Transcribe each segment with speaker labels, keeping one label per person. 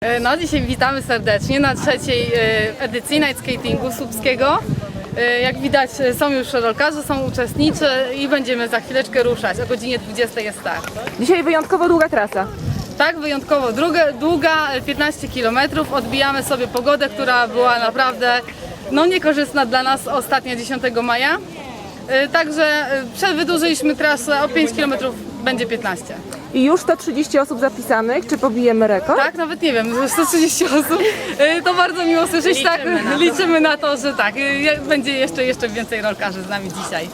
Speaker 1: E, No, dzisiaj witamy serdecznie na trzeciej e, edycji Night Skatingu Słupskiego. E, Jak widać są już rolkarze, są uczestnicy i będziemy za chwileczkę ruszać. O godzinie 20 jest start.
Speaker 2: Dzisiaj wyjątkowo długa trasa.
Speaker 1: Tak, wyjątkowo długa, długa e, 15 km. Odbijamy sobie pogodę, która była naprawdę no, niekorzystna dla nas ostatnio 10 maja. Także przedwydłużyliśmy trasę o 5 km, będzie 15.
Speaker 2: I już 130 osób zapisanych. Czy pobijemy rekord?
Speaker 1: Tak, nawet nie wiem, 130 osób. Y, To bardzo miło słyszeć. tak, liczymy na to, że tak. y, Będzie jeszcze, jeszcze więcej rolkarzy z nami dzisiaj.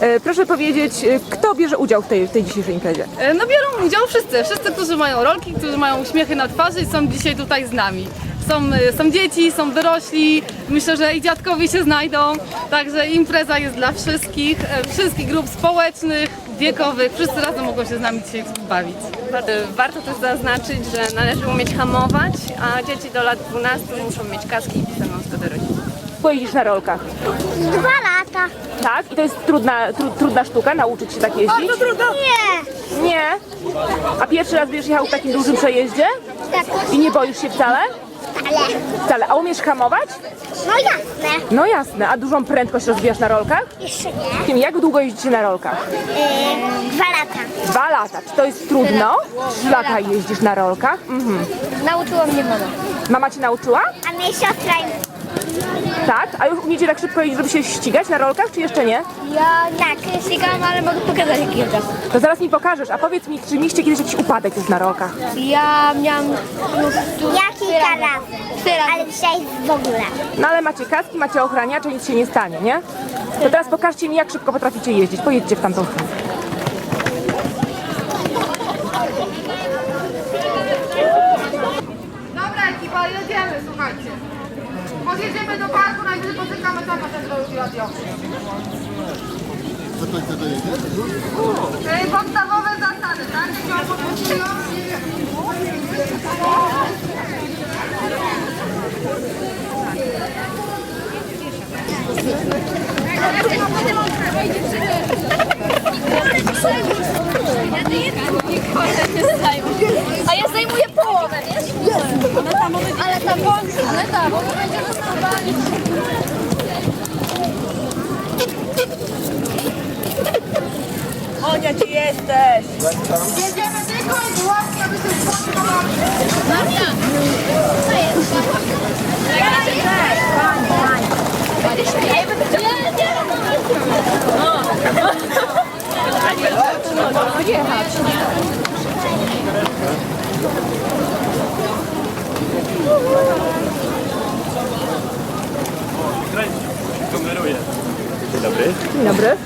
Speaker 2: E, proszę powiedzieć, e, kto bierze udział w tej, w tej dzisiejszej imprezie?
Speaker 1: Y, No biorą udział wszyscy, wszyscy, którzy mają rolki, którzy mają uśmiechy na twarzy i są dzisiaj tutaj z nami. Są, y, są dzieci, są dorośli, myślę, że i dziadkowie się znajdą, także impreza jest dla wszystkich, y, wszystkich grup społecznych, wiekowych, wszyscy razem mogą się z nami dzisiaj bawić.
Speaker 3: Warto też zaznaczyć, że należy umieć hamować, a dzieci do lat 12 muszą mieć kaski i pisaną zgodę rodziców.
Speaker 2: Pojedziesz na rolkach.
Speaker 4: Dwa lata.
Speaker 2: Tak? I to jest trudna, tru, trudna sztuka, nauczyć się tak jeździć?
Speaker 4: Nie.
Speaker 2: Nie. A pierwszy raz będziesz jechał w takim dużym przejeździe?
Speaker 4: Tak,
Speaker 2: I nie boisz się wcale?
Speaker 4: Ale.
Speaker 2: Wcale. A umiesz hamować?
Speaker 4: No jasne.
Speaker 2: No jasne. A dużą prędkość rozwijasz na rolkach?
Speaker 4: Jeszcze nie.
Speaker 2: Jak długo jeździcie na rolkach?
Speaker 4: Yy, dwa lata.
Speaker 2: Dwa lata. Czy to jest trudno? Trzy lata jeździsz na rolkach? Mhm.
Speaker 4: Nauczyła mnie mama.
Speaker 2: Mama cię nauczyła?
Speaker 4: A mnie siostra i
Speaker 2: Tak? A już umiecie tak szybko jeździć, żeby się ścigać na rolkach, czy jeszcze nie?
Speaker 4: ja tak, ścigałam, ale mogę pokazać jaki jest czas.
Speaker 2: To zaraz mi pokażesz, a powiedz mi, czy mieliście kiedyś jakiś upadek już na rolkach?
Speaker 4: Ja miałam Ja kilka razy. Ale dzisiaj w ogóle.
Speaker 2: No ale macie kaski, macie ochraniacze, nic się nie stanie, nie? To teraz pokażcie mi, jak szybko potraficie jeździć. Pojedźcie w tamtą stronę.
Speaker 1: Dobra ekipa, jedziemy, słuchajcie. Podjedziemy do parku, najwyżej poczekamy tam, a ten zrobił radio. Ej, Podstawowe zasady, tak? Jak ją podpuszczują.
Speaker 4: A ja zajmuję połowę, wiesz? Ale ta bądź, ale ta, bo to będzie rozmawianie.
Speaker 2: Onia, gdzie jesteś?
Speaker 1: Jedziemy tylko i wyłącznie, aby się spotkać.
Speaker 5: Kameruję. wienerbrug.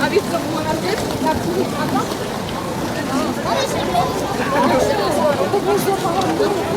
Speaker 5: A
Speaker 2: wiesz co było na tym? Na którym? No, ale się nie... To było złapane.